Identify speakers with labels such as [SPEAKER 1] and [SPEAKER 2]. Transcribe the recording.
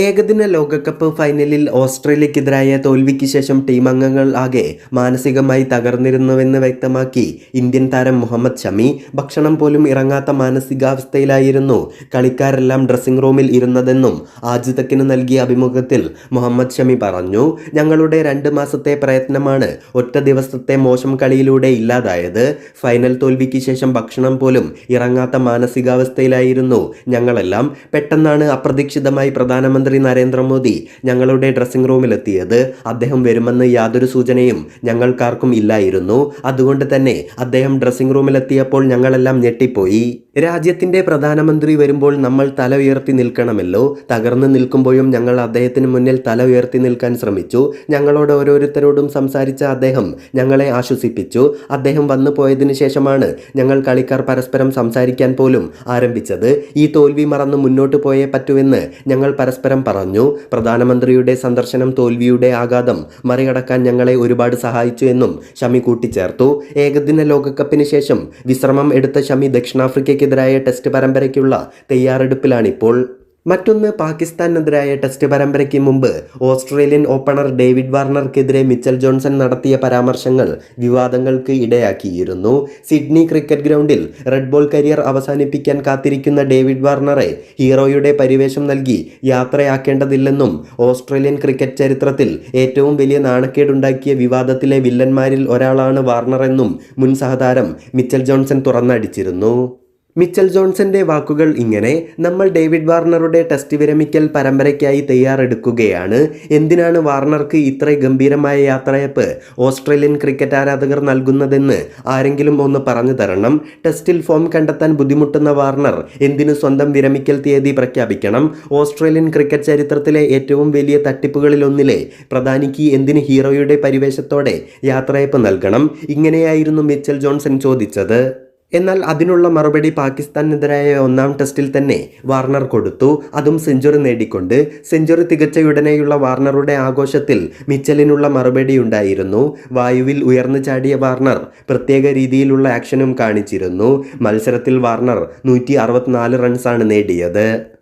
[SPEAKER 1] ഏകദിന ലോകകപ്പ് ഫൈനലിൽ ഓസ്ട്രേലിയക്കെതിരായ തോൽവിക്ക് ശേഷം ടീം അംഗങ്ങൾ ആകെ മാനസികമായി തകർന്നിരുന്നുവെന്ന് വ്യക്തമാക്കി ഇന്ത്യൻ താരം മുഹമ്മദ് ഷമി. ഭക്ഷണം പോലും ഇറങ്ങാത്ത മാനസികാവസ്ഥയിലായിരുന്നു കളിക്കാരെല്ലാം ഡ്രസ്സിംഗ് റൂമിൽ ഇരുന്നതെന്നും ആജിതക്കിന് നൽകിയ അഭിമുഖത്തിൽ മുഹമ്മദ് ഷമി പറഞ്ഞു. ഞങ്ങളുടെ രണ്ട് മാസത്തെ പ്രയത്നമാണ് ഒറ്റ ദിവസത്തെ മോശം കളിയിലൂടെ ഇല്ലാതായത്. ഫൈനൽ തോൽവിക്ക് ശേഷം ഭക്ഷണം പോലും ഇറങ്ങാത്ത മാനസികാവസ്ഥയിലായിരുന്നു ഞങ്ങളെല്ലാം. പെട്ടെന്നാണ് അപ്രതീക്ഷിതമായി പ്രധാനമന്ത്രി നരേന്ദ്രമോദി ഞങ്ങളുടെ ഡ്രസ്സിംഗ് റൂമിലെത്തിയത് അദ്ദേഹം വരുമെന്ന് യാതൊരു സൂചനയും ഞങ്ങൾക്കാർക്കും ഇല്ലായിരുന്നു. അതുകൊണ്ട് തന്നെ അദ്ദേഹം ഡ്രസ്സിംഗ് റൂമിലെത്തിയപ്പോൾ ഞങ്ങളെല്ലാം ഞെട്ടിപ്പോയി. രാജ്യത്തിന്റെ പ്രധാനമന്ത്രി വരുമ്പോൾ നമ്മൾ തല ഉയർത്തി നിൽക്കണമല്ലോ. തകർന്നു നിൽക്കുമ്പോഴും ഞങ്ങൾ അദ്ദേഹത്തിന് മുന്നിൽ തല ഉയർത്തി നിൽക്കാൻ ശ്രമിച്ചു. ഞങ്ങളോട് ഓരോരുത്തരോടും സംസാരിച്ച അദ്ദേഹം ഞങ്ങളെ ആശ്വസിപ്പിച്ചു. അദ്ദേഹം വന്നു പോയതിനു ശേഷമാണ് ഞങ്ങൾ കളിക്കാർ പരസ്പരം സംസാരിക്കാൻ പോലും ആരംഭിച്ചത്. ഈ തോൽവി മറന്ന് മുന്നോട്ട് പോയേ പറ്റുമെന്ന് ഞങ്ങൾ പരസ്പരം പറഞ്ഞു പ്രധാനമന്ത്രിയുടെ സന്ദർശനം തോൽവിയുടെ ആഘാതം മറികടക്കാൻ ഞങ്ങളെ ഒരുപാട് സഹായിച്ചു എന്നും ഷമി കൂട്ടിച്ചേർത്തു. ഏകദിന ലോകകപ്പിന് ശേഷം വിശ്രമം എടുത്ത ഷമി ദക്ഷിണാഫ്രിക്കയ്ക്കെതിരായ ടെസ്റ്റ് പരമ്പരയ്ക്കുള്ള തയ്യാറെടുപ്പിലാണിപ്പോൾ. മറ്റൊന്ന് പാകിസ്ഥാനെതിരായ ടെസ്റ്റ് പരമ്പരയ്ക്ക് മുമ്പ് ഓസ്ട്രേലിയൻ ഓപ്പണർ ഡേവിഡ് വാർണർക്കെതിരെ മിച്ചൽ ജോൺസൺ നടത്തിയ പരാമർശങ്ങൾ വിവാദങ്ങൾക്ക് ഇടയാക്കിയിരുന്നു. സിഡ്നി ക്രിക്കറ്റ് ഗ്രൗണ്ടിൽ റെഡ് ബോൾ കരിയർ അവസാനിപ്പിക്കാൻ കാത്തിരിക്കുന്ന ഡേവിഡ് വാർണറെ ഹീറോയുടെ പരിവേഷം നൽകി യാത്രയാക്കേണ്ടതില്ലെന്നും ഓസ്ട്രേലിയൻ ക്രിക്കറ്റ് ചരിത്രത്തിൽ ഏറ്റവും വലിയ നാണക്കേടുണ്ടാക്കിയ വിവാദത്തിലെ വില്ലന്മാരിൽ ഒരാളാണ് വാർണറെന്നും മുൻ സഹതാരം മിച്ചൽ ജോൺസൺ തുറന്നടിച്ചിരുന്നു. മിച്ചൽ ജോൺസന്റെ വാക്കുകൾ ഇങ്ങനെ നമ്മൾ ഡേവിഡ് വാർണറുടെ ടെസ്റ്റ് വിരമിക്കൽ പരമ്പരയ്ക്കായി തയ്യാറെടുക്കുകയാണ്. എന്തിനാണ് വാർണർക്ക് ഇത്ര ഗംഭീരമായ യാത്രയപ്പ്? ഓസ്ട്രേലിയൻ ക്രിക്കറ്റ് ആരാധകർ നൽകുന്നതെന്ന് ആരെങ്കിലും ഒന്ന് പറഞ്ഞു തരണം. ടെസ്റ്റിൽ ഫോം കണ്ടെത്താൻ ബുദ്ധിമുട്ടുന്ന വാർണർ എന്തിനു സ്വന്തം വിരമിക്കൽ തീയതി പ്രഖ്യാപിക്കണം? ഓസ്ട്രേലിയൻ ക്രിക്കറ്റ് ചരിത്രത്തിലെ ഏറ്റവും വലിയ തട്ടിപ്പുകളിലൊന്നിലെ പ്രധാനിക്ക് എന്തിന് ഹീറോയുടെ പരിവേശത്തോടെ യാത്രയപ്പ് നൽകണം? ഇങ്ങനെയായിരുന്നു മിച്ചൽ ജോൺസൺ ചോദിച്ചത്. എന്നാൽ അതിനുള്ള മറുപടി പാകിസ്ഥാനെതിരായ ഒന്നാം ടെസ്റ്റിൽ തന്നെ വാർണർ കൊടുത്തു. അതും സെഞ്ചുറി നേടിക്കൊണ്ട്. സെഞ്ചുറി തികച്ചയുടനെയുള്ള വാർണറുടെ ആഘോഷത്തിൽ മിച്ചലിനുള്ള മറുപടി ഉണ്ടായിരുന്നു. വായുവിൽ ഉയർന്നു ചാടിയ വാർണർ പ്രത്യേക രീതിയിലുള്ള ആക്ഷനും കാണിച്ചിരുന്നു. മത്സരത്തിൽ വാർണർ നൂറ്റി റൺസാണ് നേടിയത്.